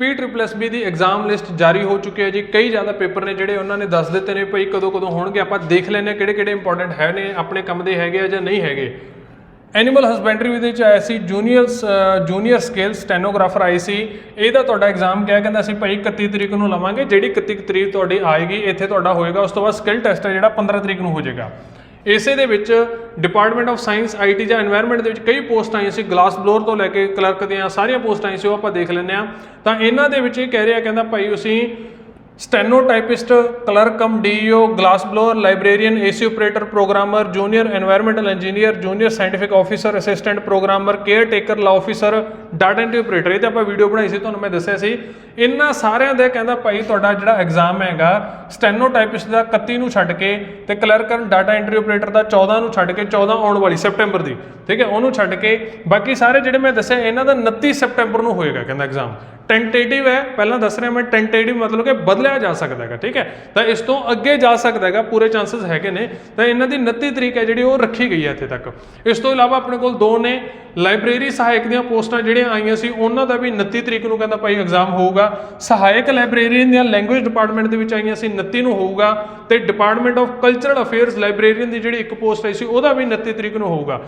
ਪੀ triple S B ਦੀ exam list ਜਾਰੀ ਹੋ ਚੁੱਕੀ ਹੈ ਜੀ। ਕਈ ਜ਼ਿਆਦਾ ਪੇਪਰ ਨੇ ਜਿਹੜੇ ਉਹਨਾਂ ਨੇ ਦੱਸ ਦਿੱਤੇ ਨੇ ਭਈ ਕਦੋਂ ਕਦੋਂ ਹੋਣਗੇ। ਆਪਾਂ ਦੇਖ ਲੈਂਦੇ ਹਾਂ ਕਿਹੜੇ ਕਿਹੜੇ ਇੰਪੋਰਟੈਂਟ ਹੈ ਨੇ, ਆਪਣੇ ਕੰਮ ਦੇ ਹੈਗੇ ਆ ਜਾਂ ਨਹੀਂ ਹੈਗੇ। ਐਨੀਮਲ ਹਸਬੈਂਡਰੀ ਦੇ ਵਿੱਚ ਆਇਆ ਸੀ ਜੂਨੀਅਰ ਜੂਨੀਅਰ ਸਕੇਲ ਸਟੈਨੋਗ੍ਰਾਫਰ ਆਈ ਸੀ। ਇਹਦਾ ਤੁਹਾਡਾ ਐਗਜ਼ਾਮ ਕਿਹਾ ਕਹਿੰਦਾ ਅਸੀਂ ਭਾਈ 31 ਤਰੀਕ ਨੂੰ ਲਵਾਂਗੇ। ਜਿਹੜੀ 31 ਤਰੀਕ ਤੁਹਾਡੀ ਆਏਗੀ, ਇੱਥੇ ਤੁਹਾਡਾ ਹੋਏਗਾ। ਉਸ ਤੋਂ ਬਾਅਦ ਸਕਿੱਲ ਟੈਸਟ ਹੈ ਜਿਹੜਾ 15 ਤਰੀਕ ਨੂੰ ਹੋ ਜਾਏਗਾ। ਇਸੇ ਦੇ ਵਿੱਚ ਡਿਪਾਰਟਮੈਂਟ ਆਫ ਸਾਇੰਸ ਆਈਟੀ ਜਾਂ এনवायरमेंट ਦੇ ਵਿੱਚ ਕਈ ਪੋਸਟਾਂ ਆਈਆਂ ਸੀ। ਗਲਾਸ ਬਲੋਰ ਤੋਂ ਲੈ ਕੇ ਕਲਰਕ ਦੀਆਂ ਸਾਰੀਆਂ ਪੋਸਟਾਂ ਆਈਆਂ ਸੀ, ਉਹ ਆਪਾਂ ਦੇਖ ਲੈਂਦੇ ਆ ਤਾਂ ਇਹਨਾਂ ਦੇ ਵਿੱਚ ਇਹ ਕਹਿ ਰਿਹਾ, ਕਹਿੰਦਾ ਭਾਈ, ਅਸੀਂ stenotypist, clerk cum DEO glass blower, librarian, AC operator, programmer, junior environmental engineer junior scientific officer assistant programmer caretaker law officer data entry operator ਇਹ ਤਾਂ ਆਪਾਂ ਵੀਡੀਓ ਬਣਾਈ ਸੀ, ਤੁਹਾਨੂੰ ਮੈਂ ਦੱਸਿਆ ਸੀ। ਇਹਨਾਂ ਸਾਰਿਆਂ ਦੇ ਕਹਿੰਦਾ ਭਾਈ ਤੁਹਾਡਾ ਜਿਹੜਾ ਐਗਜ਼ਾਮ ਹੈਗਾ, ਸਟੈਨੋਟਾਈਪਿਸਟ ਦਾ 31 ਨੂੰ ਛੱਡ ਕੇ ਤੇ ਕਲਰਕ ਕਰਨ ਡਾਟਾ ਐਂਟਰੀ ਆਪਰੇਟਰ ਦਾ 14 ਨੂੰ ਛੱਡ ਕੇ 14 ਆਉਣ ਵਾਲੀ ਸੈਪਟੈਂਬਰ ਦੀ, ਠੀਕ ਹੈ? ਉਹਨੂੰ ਛੱਡ ਕੇ। ਬਾਕੀ ਸਾਰੇ ਜਿਹੜੇ ਮੈਂ ਦੱਸਿਆ, ਇਹਨਾਂ ਦਾ 29 ਸੈਪਟੈਂਬਰ ਨੂੰ ਹੋਏਗਾ ਕਹਿੰਦਾ ਐਗਜ਼ਾਮ ਟੈਂਟੇਟਿਵ ਹੈ। ਪਹਿਲਾਂ ਦੱਸ ਰਿਹਾ ਮੈਂ ਟੈਂਟੇਟਿਵ ਮਤਲਬ ਕਿ ਬਦਲਿਆ ਜਾ ਸਕਦਾ ਹੈਗਾ, ਠੀਕ ਹੈ? ਤਾਂ ਇਸ ਤੋਂ ਅੱਗੇ ਜਾ ਸਕਦਾ ਹੈਗਾ, ਪੂਰੇ ਚਾਂਸਸ ਹੈਗੇ ਨੇ। ਤਾਂ ਇਹਨਾਂ ਦੀ 29 ਤਰੀਕ ਹੈ ਜਿਹੜੀ ਉਹ ਰੱਖੀ ਗਈ ਹੈ ਇੱਥੇ ਤੱਕ। ਇਸ ਤੋਂ ਇਲਾਵਾ ਆਪਣੇ ਕੋਲ ਦੋ ਨੇ, ਲਾਇਬ੍ਰੇਰੀ ਸਹਾਇਕ ਦੀਆਂ ਪੋਸਟਾਂ ਜਿਹੜੀਆਂ ਆਈਆਂ ਸੀ, ਉਹਨਾਂ ਦਾ ਵੀ 29 ਤਰੀਕ ਨੂੰ ਕਹਿੰਦਾ ਭਾਈ ਐਗਜ਼ਾਮ ਹੋਊਗਾ। ਸਹਾਇਕ ਲਾਇਬ੍ਰੇਰੀਅਨ ਦੀਆਂ ਲੈਂਗੁਏਜ ਡਿਪਾਰਟਮੈਂਟ ਦੇ ਵਿੱਚ ਆਈਆਂ ਸੀ 29 ਨੂੰ ਹੋਊਗਾ। ਤੇ department of cultural affairs librarian ਦੀ ਜਿਹੜੀ ਇੱਕ ਪੋਸਟ ਆਈ ਸੀ, ਉਹਦਾ ਵੀ 29 ਤਰੀਕ ਨੂੰ ਹੋਊਗਾ।